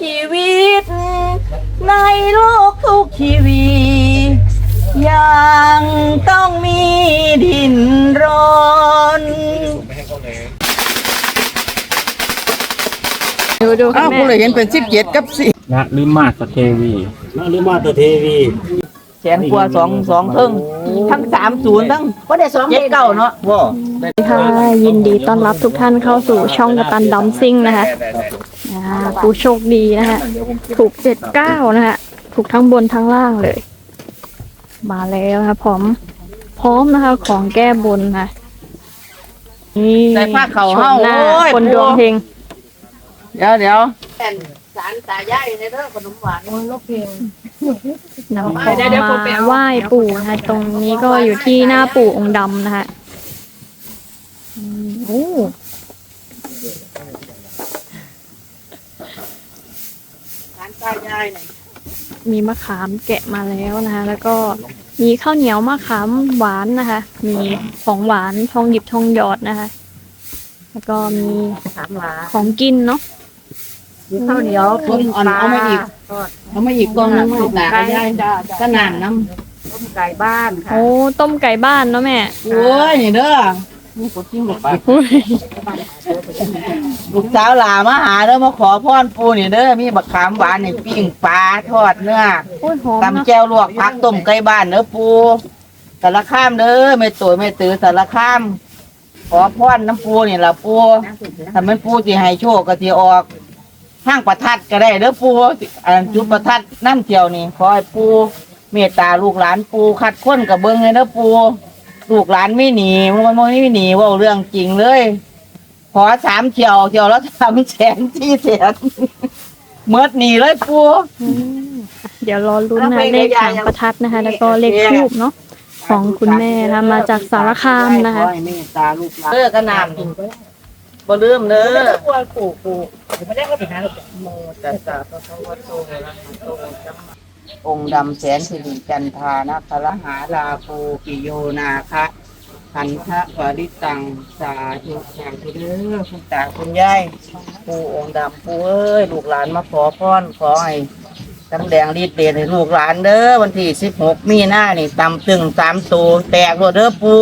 ชีวิต ในโลกทุกชีวิต ยังต้องมีดินรนดูดูคุอ้าณวแม่กูเลยเห็นเป็นสิบเจ็ดกับสินะลิมาสเทวี นฤมาตเทวีแส นกว่าสองสองเพิ่งทั้งสามศูนย์ทั้งเจ็ดเก้าเนาะว่าค่ะยินดีต้อนรับทุกท่านเข้าสู่ช่องกระตันดัมซิ่งนะคะอ่าผู้โชคดีนะคะถูกเจ็ดเก้านะคะถูกทั้งบนทั้งล่างเลย มาแล้วนะคะพร้อม พร้อมนะคะ ของแก้บนค่ะนี่ใส่ผ้าเขาวชเฮามหน้าโอ้ยคนดวงเฮงเดี๋ยวเดี๋ยว สารตายายในเรื่องขนมหวานมันลบเพลงนำของมาไหว้ปู่นะคะตรงนี้ก็อยู่ที่หน้าปู่องค์ดำนะคะอืมโอ้สารตายายเนี่ยมีมะขามแกะมาแล้วนะคะ แล้วก็มีข้าวเหนียวมะขามหวานนะคะ มีของหวานทองหยิบทองหยอดนะคะ แล้วก็มีสามหลาของกินเนาะ มีข้าวเหนียวกินปลาเอามาอีกเอามาอีกกองนึงมาอีกหลายได้จ้าก็นานน้ต้มไก่บ้านค่ะโอ้ต้มไก่บ้านเนาะแม่ำโอ้ยนี่เด้อนี่กดจิ้มลงไปอุ้ยลูกสาวหลามาหาเด้อมาขอพรปูนี่เด้อมีบักขามหวานนี่ปิ้งปลาทอดเนื้อโอ้ยหอมตำเนาะแจ่วลวกผักต้มไก่บ้านเด้อปูสารคามเด้อไม่ตัวไม่ตือสารคาม ขอพรน้ำปูนี่ล่ะปูถ้ามันปูสิให้โชคก็สิออก ห้างประทัดก็ได้เด้อปูอันจุดประทัดน้ำเที่ยวนี่ขอให้ปูเมตตาลูกหลานปูคัดค้นกับเบิ้งเลยเด้อปูลูกหลานไม่หนีมันไม่หนีเว่าเรื่องจริงเลย ขอสามเที่ยวเที่ยวแล้วสามแสนที่แสนเมื่อหนีเลยปูอืมเดี๋ยวรอลุ้นนะเลขหางประทัดนะคะ แล้วก็เลขทูบเนาะของคุณแม่นะคะมาจากสารคามนะคะขอให้เมตตาลูกหลานเด้อกระนำ บ่ลืมเด้อกลัวปู่ปู่ไม่ได้ก็ไปหาหรอกโมตัสสะภะคะวโตอะระหะโตสัมมาองค์ดำแสนสิริจันทานะคละหาลาภูปิโยนาคะขันธะปริตังสาธุสาธุเด้อคุณตาคุณยายปูองค์ดำปูเอ้ยลูกหลานมาขอพรขอให้ตำแดงรีดเดชให้ลูกหลานเด้อวันที่สิบหกมีหน้านี่ตำตึงสามตัวแตกโลดเด้อปู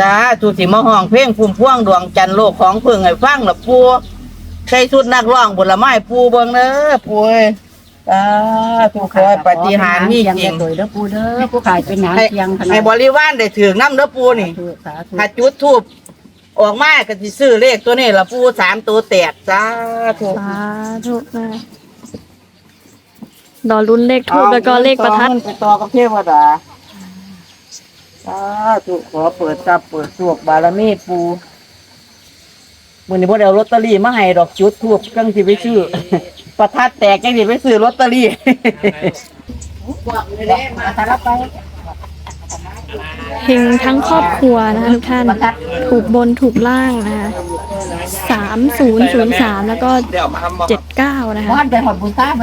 จ้าทูสิมาห้องเพลงพุ่มพวงดวงจันทร์โลกของเพิ่งให้ฟังละปูใส่ชุดนักร้องบุญละไม้ปูเบิ่งเด้อปูเอ้ยจ้าทุกคอยปฏิหารย์นี่จริงสวยเด้อปู่เด้อผู้ขายเป็นหนังให้เทียงขนาให้ดบริวารได้ถือน้ำเด้อปูนี่ สาธุถ้าจุดทูบออกมาก็สิซื้อเลขตัวนี้ละปูสามตัวแตกจ้าถูกสาธุนะรอลุ้นเลขทูบแล้วก็เลขประทัด ไปต่อกับเทวดา สาธุขอเปิดจับเปิดสวกบารมีปูมือนี้พ่ได้เอาลอตเตอรี่มาให้ดอกจุดทูบกังสิไปซื้อ ประทัดแตกจังสิไปซื้อลอตเตอรี่มาตาลับไปเฮงทั้งครอบครัวนะคะทุกท่านถูกบนถูกล่างนะคะสามศูนย์ศูนย์สามแล้วก็เจ็ดเก้านะคะบ้านไปหอดบุญตาไป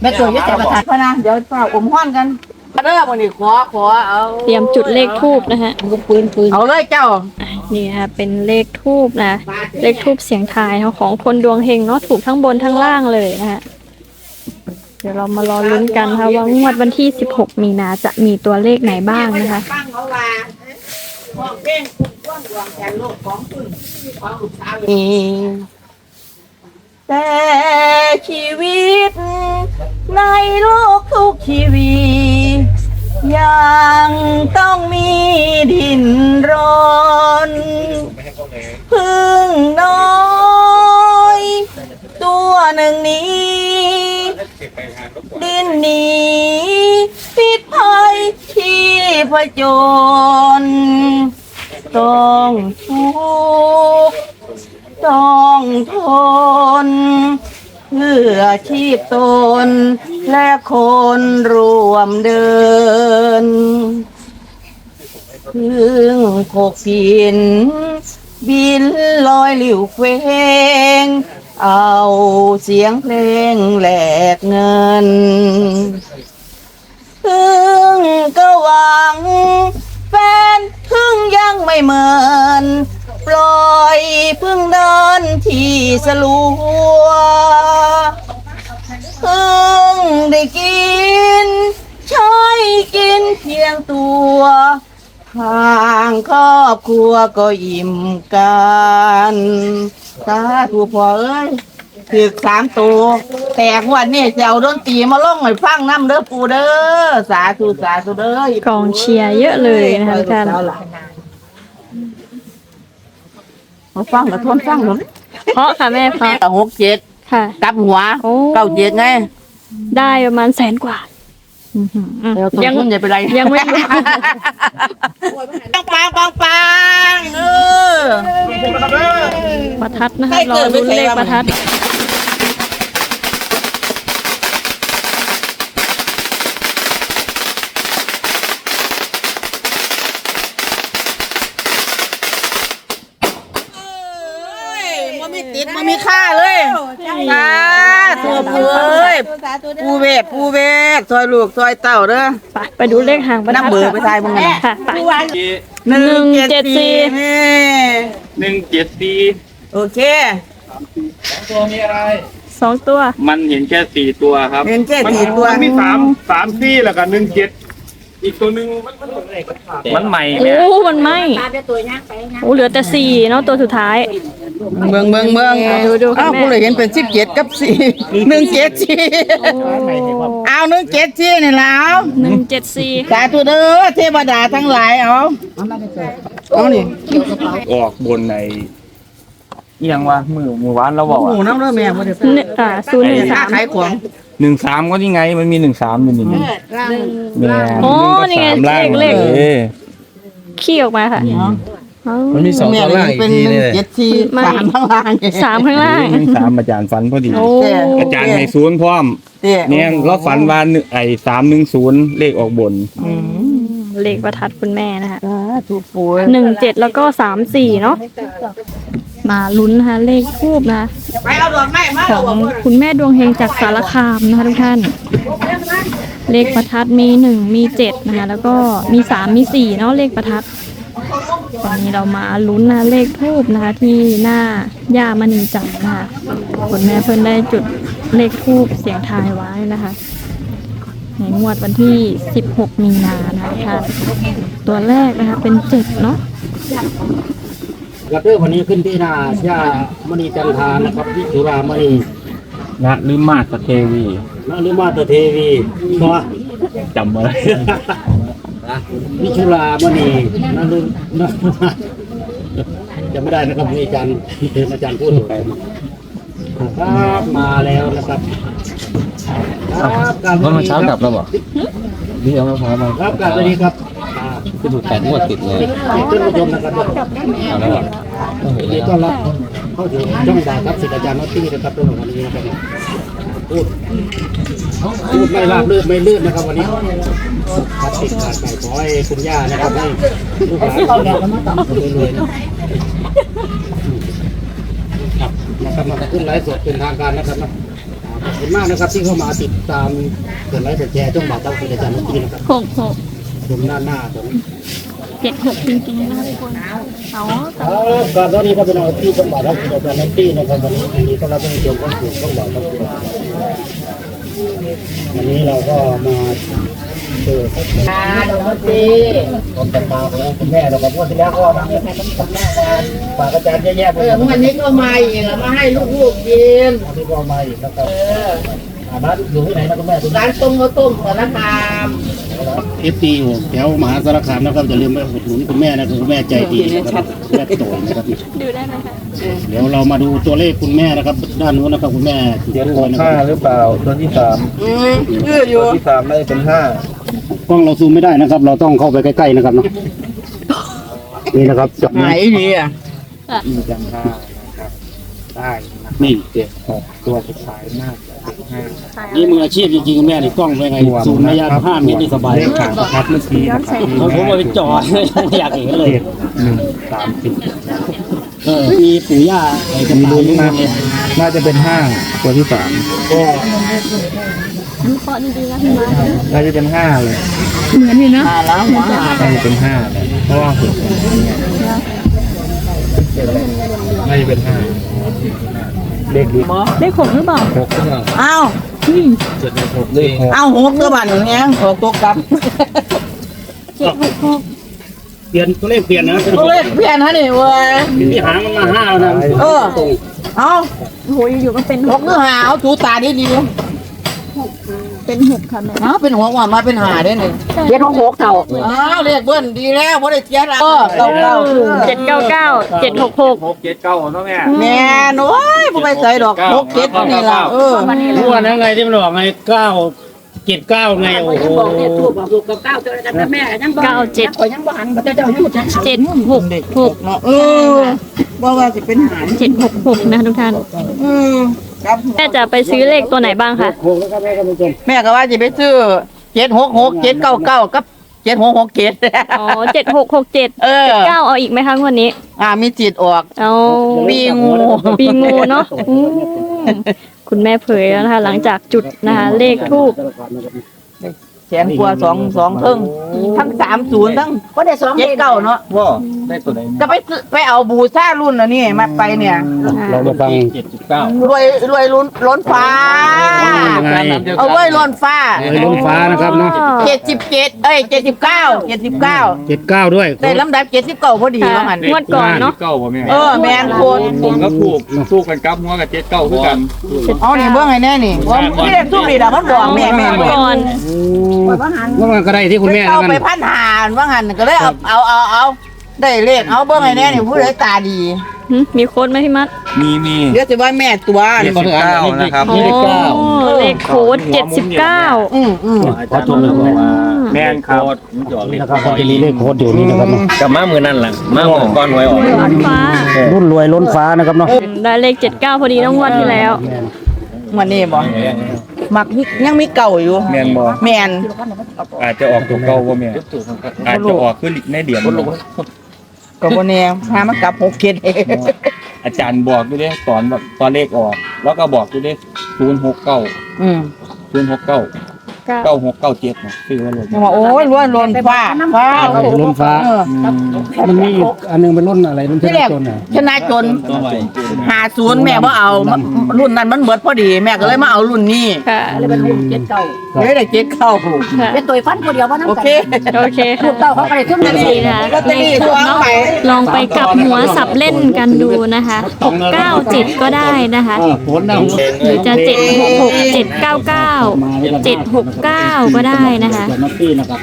แม่ตัวอยึดแต่ประทัดพะนะเดี๋ยวเปล่าอมห้อนกัน เด้อมือนี้ขอขอเอาเตรียมจุดเลขทูบนะคะปืนปืนเอาเลยเจ้านี่นะคะเป็นเลขทูบนะ เลขทูบเสียงทายนะคะของคนดวงเฮงเนาะถูกทั้งบนทั้งล่างเลยนะคะเดี๋ยวเรามารอลุ้นกันนะคะว่างวดวันที่ 16 มีนาจะมีตัวเลขไหนบ้างนะคะฟังเขาว่าห้องเพลงคุณก้อนดวงจันทร์โลกของคุณของลูกสาวแต่ชีวิตในโลกทุกชีวิต ยังต้องมีดินรนพึ่งน้อย ตัวหนึ่งนี้ ดินหนีปิดภัยที่ผจญต้องทุกต้องทน เพื่อชีพตน และคนรวมเดินพึ่งโขกหิน บินลอยหลิวเคว้งเอาเสียงเพลงแหลกเงินพึ่งก็หวัง แฟนพึ่งยังไม่เหมือน ปล่อยพึ่งเดินที่สลัวพึ่งได้กิน ใช้กินเพียงตัวทางครอบครัวก็อิ่มกันตาธุพ่อเอ้ยถือสามตัวแตกวันนี้จะเอาดนตรีมาล่องให้ฟังน้ำเด้อปูเด้อสาธุสาธุเด้อกองเชียร์เยอะเลยนะคะท่าน มาฟังกับทนฟังหนุนเพราะค่ะแม่เพราะกับหกเจ็ดค่ะ กลับหัวโอ้ เก้าเจ็ดไงได้ประมาณแสนกว่าอื้อหือเดี๋ยวต้นยังทุนอย่าไปไรยังไม่รู้ ปังปังปังปังเออ ประทัดนะคะให้รอเกิดไม่รุ่นใช่เลขว่าประทัด ติดมันมีค่าเลยสาธุปูเอ้ยปูเวทปูเวทซอยลูกซอยเต่าเด้อไปไปดูเลขห่างประทัดน้ำเบอร์ไปทายมึงไงค่ะไปหนึ่งเจ็ดสี่นี่หนึ่งเจ็ดสี่โอเคตัวมีอะไรสองตัว มันเห็นแค่สี่ตัวครับ เห็นแค่มันสี่ตัว มันมีสามสามซี่แล้วก็หนึ่งเจ็ด อีกตัวหนึ่งมันมันใหม่โอ้เนี่ยมันไหมโอ้ เหลือแต่สี่เนาะตัวสุดท้าย เมืองเมืองเมืองดูดูอ้าวกูเลยเห็นเป็นสิบเจ็ดกับสี่หนึ่งเจ็ดสี่เอาหนึ่งเจ็ดสี่นี่แล้วหนึ่งเจ็ดสี่สาธุเด้อเทวดาทั้งหลายเอาเอานี่ออกบนใน เอียงว่ามือมือวานเราบอกหมูว่าน้ำเด้อแม่บ่ได้หนึ่งอ่าศูนย์หนึ่งค้าสามขายของหนึ่งสามก็นี่ไงมันมีหนึ่งสามอยู่นี่นี่แม่โอ้นี่ไงหงก็สามล่างเลข เออขี้ออกมาค่ะอ๋อ มันมีสองแม่ตัวล่างอีกเป็นทีหนึ่นี่งเลยเจ็ดสี่ไม่ สามข้างล่างสามข้างล่าง หนึ่งสามอาจารย์ฝันพอดี โอ้อาจารย์ให้ศูนย์พร้อมเนี่ยเนี่ยเราฝันว่าหนึ่งไอ้สามหนึ่งศูนย์เลขออกบนเลขประทัดคุณแม่นะคะสาธุปู่หนึ่งเจ็ดแล้วก็สามสี่เนาะ มาลุ้นนะคะเลขทูบนะของคุณแม่ดวงเฮงจากสารคามนะคะทุกท่าน เลขประทัดมีหนึ่งมีเจ็ดนะคะแล้วก็มีสามมีสี่เนาะเลขประทัดตอนนี้เรามาลุ้นนะเลขทูบนะคะ ที่หน้าย่ามณีจันทร์นะคะคุณแม่เพิ่นได้จุดเลขทูบเสียงทายไว้นะคะ ในงวดวันที่ 16 มีนานะคะ ตัวแรกนะคะเป็นเจ็ดเนาะ กระเตอร์วันนี้ขึ้นที่หน้าย่ามณีจันทานะครับที่สุรามณีนะลิมาสเทวีนฤมาตเทวีก็จำไว้วิชุรามณีนฤนจะไม่ได้นะครับมีอาจารย์อาจารย์พูดถูกครับมาแล้วนะครับครับกรเมื่อเช้ากลับแล้วบอกนี่เอามะพร้าวมาครับกรารสวัสดีครับอ่า ขึ้นถูกแปดงวดติดเลยติดต้นผู้ชมนะครับเอาแล้วกก็เห็ยินนแล้ดีวต้อนรับเข้าถึงช่องดาครับศิษย์อาจารย์นัตตี้นะครับตัวหนุ่มวันนี้นะครับพูดพูดไม่ราบลื่นไม่ลื่นนะครับวันนี้ขาดติดขาดไปขอให้คุณย่านะครับให้ลูกหลานรวยๆนะครับนะครับมาขึ้นไลฟ์สดเป็นทางการนะครับนะขอบคุณมากนะครับที่เข้ามาติดตามเกิดไลค์กดแชร์ช่องบ่าวเต้าศิษย์อาจารย์นัตตี้นะครับ หกหกชมด้านหน้าตรงนี้เจ็ดหกจริงๆนะคะทุกคนเอาครับการตอนนี้ก็เป็นเอาที่ต้องบอกครับอาจารย์นัตตี้นะครับวันนี้วันนี้ก็รับเป็นชมก็ถูกต้องบอกครับวันนี้เราก็มาเจอพบกันอ่าดอกตีผมจะมาของคุณแม่เราก็พูดที่แล้วก็ทำให้คุณแม่การฝากอาจารย์แย่ๆไปเออวันนี้ก็มาอีกแล้วมาให้ลูกๆกินที่ก็มาอีกแล้วก็เออ ร้านอยู่ที่ไหนนะคุณแม่คุณร้านต้มข้าวต้มสารคามเอฟซีอยู่แถวมหาสารคามนะครับอย่าลืมไปอุดหนุนคุณแม่นะคุณแม่ใจดีนะครับแม่โตยนะครับดูได้ไหมคะเดี๋ยวเรามาดูตัวเลขคุณแม่นะครับ ด้านนู้นนะครับคุณแม่เจ็ดโตหยกนะคห้ารับหรือเปล่าตัวที่สามอืมยืดอยู่ตัวที่สามน่าจะเป็นห้ากล้องเราซูมไม่ได้นะครับ เราต้องเข้าไปใกล้ๆนะครับเนาะนี่นะครับจบไหนนี้ดีอะมีจังห้านะครับได้นะครับนี่เจ็ดหกตัวสุดท้ายน่าจะเป็ นห้านี่มืออาชีพจริงๆคุณแม่นี่กล้องเป็นไงซูมระยะห้าเมตรนี่สบายเลขหางประทัดเมื่อกี้นะครับผมผมเอาไปจ่อเลยไม่อยากเห็นเลยเจ็ดหนึ่งสามสิบเออมีปู่ย่าไอ้กระมีต่ายลุ้นนี่นะเลยน่าจะเป็นห้าตัวที่สามก็วิเคราะห์ดีๆนะพี่มาน่าจะเป็นห้าเลยเหมือนอยู่เนาะมาแล้วหัวหาน่าจะเป็นห้าเลยเพราะว่าหกเนี่ยน่าจะเป็นห้า เลขดีเลขหกหรือเปล่าหกหรือเปล่าอ้าวเจ็ดหกเลขหกอ้าวหกตัวบาทอย่างเงี้ยหกตัวกลับจ็ดหกหกเปลี่ยนตัวเลขเปลี่ยนนะตัวเลขเพี้ยนฮะนี่เว้ยที่หางมันมาห้าแล้วนะเออเอาโอ้โหอยู่ๆก็เป็นหกหรือหาเอาถูตาดีดี เป็นหกค่ะแม่เอาเป็นหัวว่ามาเป็นหาได้หนึ่งเจ็ดหกหกเท่าอ้าวเลขเบิ้ลดีแล้วบ่ได้เสียละเออเก้าเก้าเจ็ดเก้าเก้าเจ็ดหกหกหกเจ็ดเก้าเนาะแม่แม่นโอ้ยบ่ไปใส่ดอกหกเจ็ดนี่ล่ะเออรู้ว่าแล้วไงที่มันบอกไงเก้าเจ็ดเก้าไงโอ้โหบอกเนี่ยถูกบอกถูกกับเก้าเจอกันนะแม่ยังบอกเก้าเจ็ดข่อยยังบ่หันบ่เจ้าเจ้าพูดจังเจ็ดหกหกเนาะเออบ่ว่าสิเป็นหารเจ็ดหกหกนะทุกท่านอืม ครับแม่จะไปซื้อเลขตัวไหนบ้างคะโค้งแล้วครับแม่ครับผู้ชมแม่ก็ว่าสิไปซื้อเจ็ดหกหกเจ็ดเก้าเก้ากับเจ็ดหกหกเจ็ดอ๋อเจ็ดหกหกเจ็ดเออเก้าเอาอีกไหมคะงวันนี้ อ่ามีจิตออกเอาปีงูปีงูเนาะอืมคุณแม่เผยแล้วนะคะ หลังจากจุดนะคะเลขทูบแสนกว่าสองสองเทิงทั้งสามศูนย์ทั้งก็ได้สองเจ็ดเก้าเนาะว่าได้ตัวไหนก็ไปซื้อไปเอาบูซ่ารุ่นอันนี้มาไปเนี่ยเรามาฟังเจ็ดจุดเก้ารวยรวยล้นล้นฟ้ายังไงเอาไว้ล้นฟ้าเลยล้นฟ้านะครับเนาะเจ็ดสิบเจ็ดเอ้ยเจ็ดสิบเก้าเจ็ดสิบเก้าเจ็ดเก้าด้วยได้ลำดับเจ็ดสิบเก้าพอดีว่างั้นงวดก่อนเนาะเก้าบ่แม่เออแมนโคนผมก็ถูกสู้กันกับหัวกับเจ็ดเก้าคือกันเอานี่เบื้องไงแน่นี่ว่าไม่ได้ทุกดีดอกมันบอกแม่แม่งวดบอกก่อนว่ามันก็ได้ที่คุณแม่เอาแล้วไปกันพันหารว่างั้นก็เลยเอาเอาเอาเอาได้เลขเอาเบื้องไงแน่นี่ผู้ใดตาดีหึมีโค้ดไหมพี่มัดมีมี เดี๋ยวจะว่าแม่ตัวเจ็ดสิบเก้านะครับ โอ้เลขโค้ดเจ็ดสิบเก้า อืมอืมขอชมเลยคุณแม่แม่นครับนี่นะครับก็จะมีเลขโค้ดอยู่นี่นะครับเนาะกับมามือนั่นแหละมามือก้อนไว้ออกร้อนฟ้า รุ่นรวยล้นฟ้านะครับเนาะได้เลขเจ็ดเก้าพอดีน้องวันที่แล้วมันนี่บ่ มักมียังมีเก่าอยู่ แม่นบ่ แมนอาจจะออกตัวเก่าบ่แม่อาจจะออกขึ้นในเหรียญก็บ่แน่หามันกลับหกเกตอาจารย์บอกอยู่เด้ตอนแบบตอนเลขออก แล้วก็บอกอยู่เด้ศูนย์หกเก้าอืมศูนย์ห กเก้าเก้าเก้าหกเก้าเจ็ดนะซื้อไว้เลยยังว่าโอ้ยล้วนล้นฟ้าฟ้าล้นฟ้า เอออืมมันมีอีกอันหนึงเป็นรุ่นอะไรรุ่นเทที่พแรกจนอะ ชนะจนตัวใหม่หาศูนย์แม่บ่เอารุ่นนั้นมันเบิดพอดี แม่ก็เลยมาเอารุ่นนี้ค่ะ เลยเป็นลูกเจ็ดเก้าเลยได้เจ็ดเข้าค่ะ เป็นตัวฟันคนเดียวว่านั่นโอเคโอเคลูกเต้าเขาก็ได้ทุ่มลอตเตอเงินรี่นี่นะคะลอตเตอเลรี่ขตัทูวบเนาะไปลองไปกลับหัวสับเล่นกันดูนะคะหกเก้าเจ็ดก็ได้นะคะ เออผลนะหรือจะเจ็ดหกหกเจ็ดเก้าเก้าเจ็ดหกเก้าก็ได้นะคะจากนักตี้นะครับ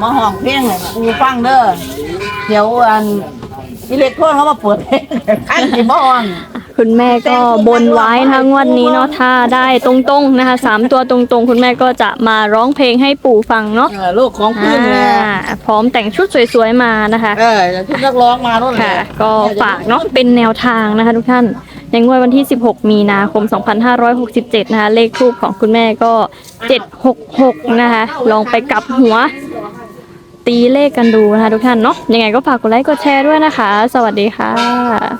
มาห้องเพลงเลยกูฟังเด้อเดี๋ยวอันอิเล็กโทรนเขามาเปิดเพลงอันสิบ่ห้อง คุณแม่ก็บนไว้ทั้งวันนี้เนาะถ้าได้ตรงๆนะคะสามตัวตรงๆ คุณแม่ก็จะมาร้องเพลงให้ปู่ฟังเนาะเออลูกของอ่พื้นเลยาพร้อมแต่งชุดสวยๆมานะคะ เออชุดนักร้องมาโน่นแหค่ะละก็ฝากเนาะเป็นแนวทางนะคะทุกท่านใน งวดวันที่ 16 มีนาคม 2567 นะคะ เลขทูปของคุณแม่ก็ 766 นะคะ ลองไปกลับหัว ตีเลขกันดูนะคะทุกท่านเนาะยังไงก็ฝากกดไลค์กดแชร์ด้วยนะคะ สวัสดีค่ะ